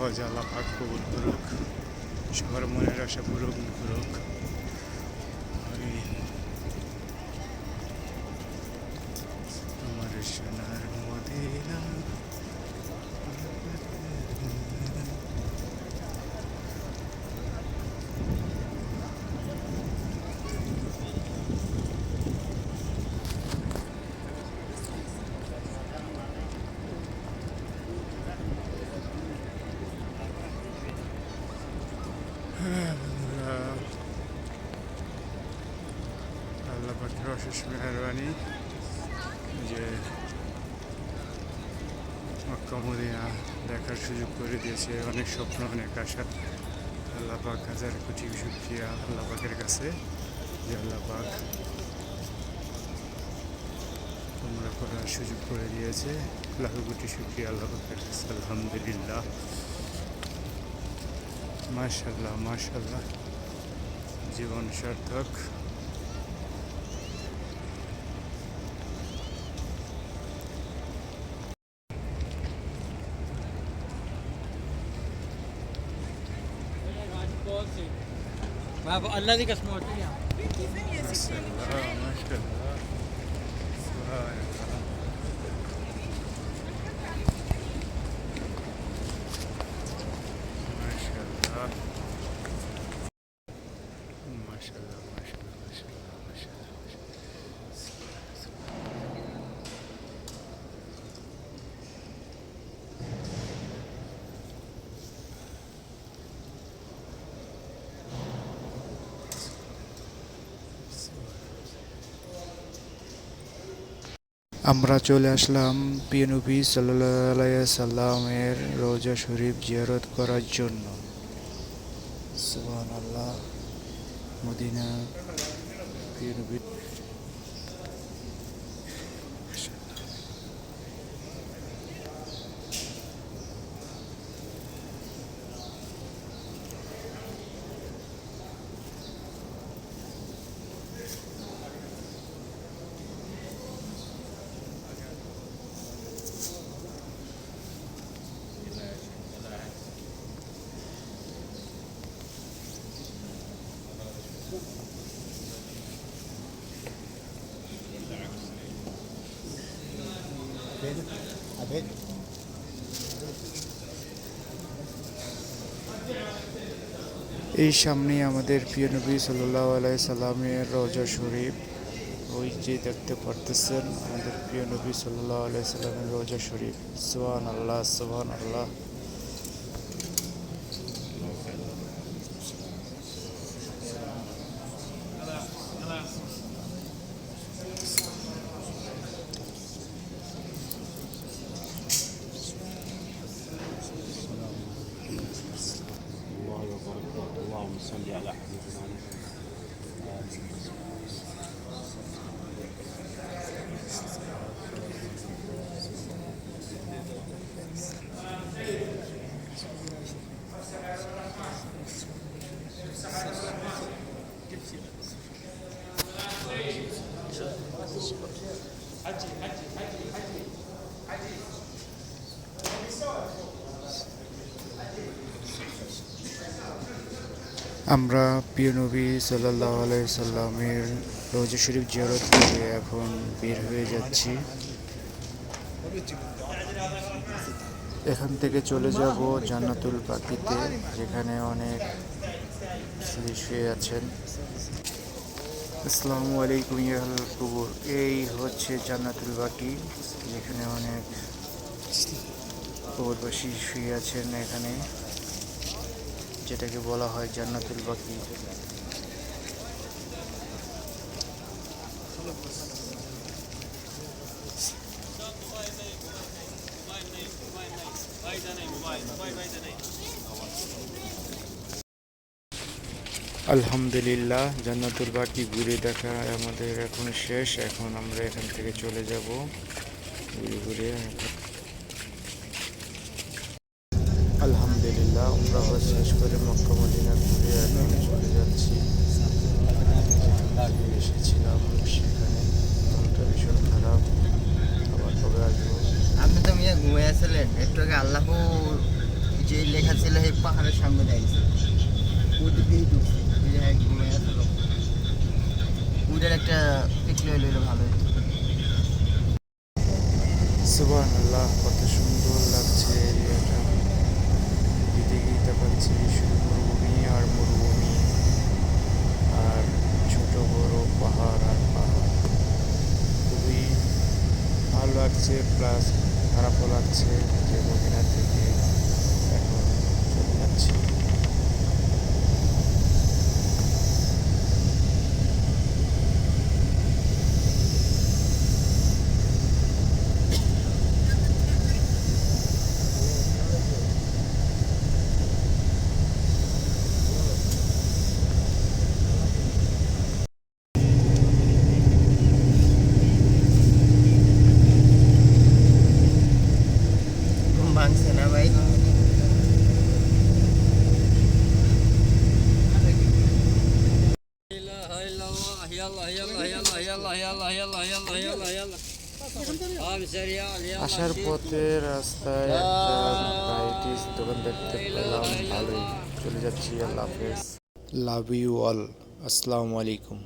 সবার হজ আল্লাহ পাক কবুল সবার মনের আশা পূরণ করুক আল্লাহ পাখির অশেষ মেহরবানি যে মক্কা মদিনা দেখার সুযোগ করে দিয়েছে অনেক স্বপ্ন অনেক আশা আল্লাহ পাক হাজার কোটি শুক্রিয়া আল্লাহ পাকের কাছে। যে আল্লাহ পাক তোমরা করার সুযোগ করে দিয়েছে লাখ কোটি শুক্রিয়া আল্লাহ পাকের কাছে। আলহামদুলিল্লাহ। माशाल्लाह माशाल्लाह। जीवन सार्थक। अल्लाह की कसम होती है? আমরা চলে আসলাম পিএনবি সাল্লাহ সাল্লামের রোজা শরীফ জিয়ারত করার জন্য। সুবাহ আল্লাহ মদিনা পিএনবি এই সামনে আমাদের প্রিয় নবী সাল্লাহ আলাই সাল্লামের রজা শরীফ। ওই যে দেখতে পারতেছেন, আমাদের প্রিয় নবী সাল্লাহ আলাই সাল্লামের রজা শরীফ। সোহান আল্লাহ সোহান আল্লাহ Sandiaga. Uh, আমরা প্রিয় নবী সাল্লাহ সাল্লামের রোজা শরীফ জিয়ারত করে এখন বের হয়ে যাচ্ছি। এখান থেকে চলে যাব জান্নাতুল পাখিতে যেখানে অনেক শুয়ে আছেন। আসসালামু আলাইকুম ইয়াল কুবুর। এই হচ্ছে জান্নাতুল বাকি, যেখানে অনেক কবরবাসী শুয়ে আছেন এখানে। যেটাকে বলা হয় জান্নাতুল বাকি। আলহামদুলিল্লাহ, জান্নাতুল বাকি ঘুরে দেখা আমাদের এখন শেষ। এখন আমরা এখান থেকে চলে যাব। ঘুরে ঘুরে আলহামদুলিল্লাহ আমরা হজ শেষ করে মক্কা মদিনা ঘুরে এখন চলে যাচ্ছি। আগে এসেছিলাম সেখানে মনটা ভীষণ খারাপ। আবার কবে আসব? আপনি তো মিয়া ঘুমিয়ে আসলেন একটু আগে আল্লাহ যে লেখা ছিল এই পাহাড়ের সামনে দেখছি ওদিক দিয়েই ঢুকছি। ঘুমিয়ে আসলো ওইটার একটা পিক লইলে ভালো সুবাহ আল্লাহ কত সুন্দর লাগছে লাগছে যে মদিনা থেকে এখন চলে যাচ্ছি। আসার পথে রাস্তায় একটা ভ্যারাইটিস দোকান দেখতে পেলাম ভালোই চলে যাচ্ছি আল্লাহ হাফেজ লাভ ইউ অল আসসালামু আলাইকুম